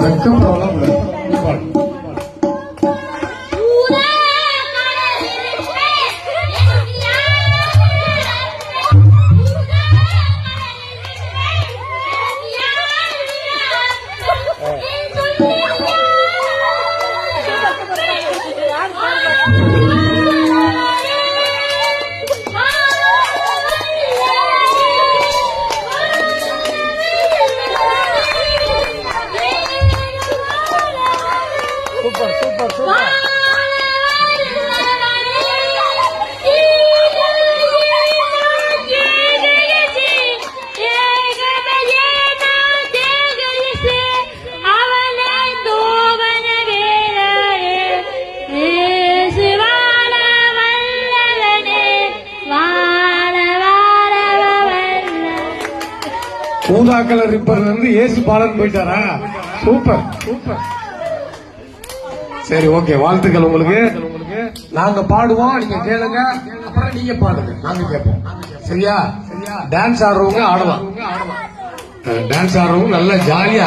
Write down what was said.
வெட்கம் அவ்வளோ super super ஊதா கலர் ரிப்பர்ல இருந்து ஏசு பாலன் போயிட்டாரா? சூப்பர். சூப்பர். சரி ஓகே. வாழ்த்துக்கள் உங்களுக்கு. நாங்க பாடுவோம். நீங்க கேளுங்க. அப்புறம் நீங்க பாடுங்க. நாங்க கேட்போம். சரியா? டான்ஸ் ஆடுறவங்க ஆடலாம் டான்ஸ் ஆடுறவங்க நல்லா ஜாலியா